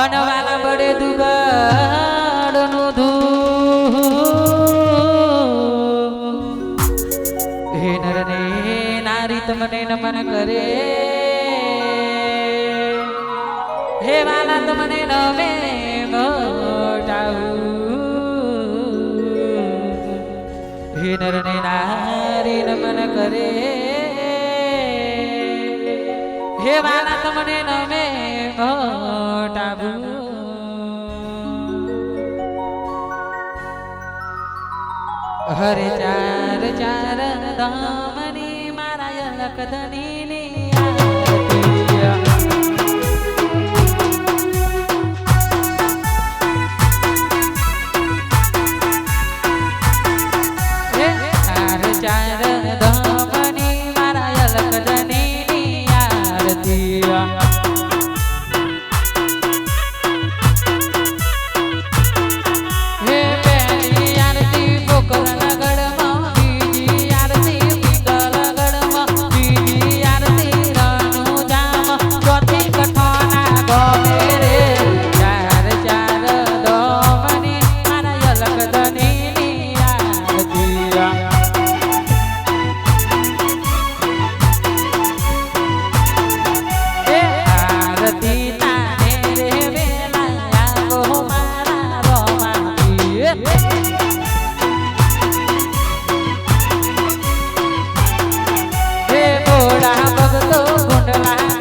હનવાલા બડે દુગાડનું ધૂ હે નરને, નારી તમને નમન કરે. હે વાલા તમને નમે હે નરને, નારી નમન કરે. હે વાલા તમને નમે ઓટાવું હરે ચાર ચાર દામની મારા લખદની Bye.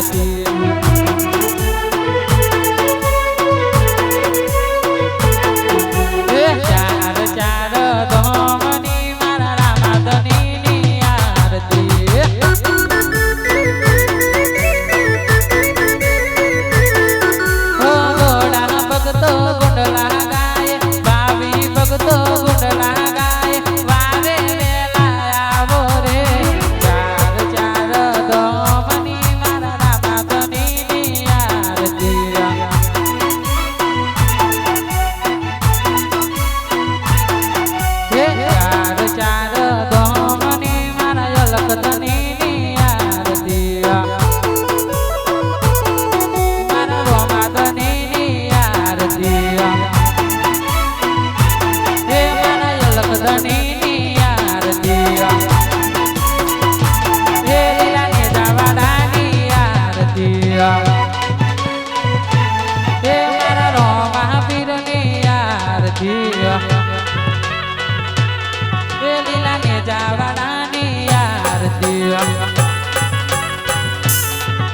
Thank you. લીલા ને જાવાડા ની આરતી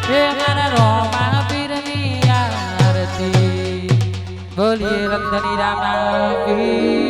હે મારા રોમા પીરની આરતી. બોલીએ રંધની રામ પીર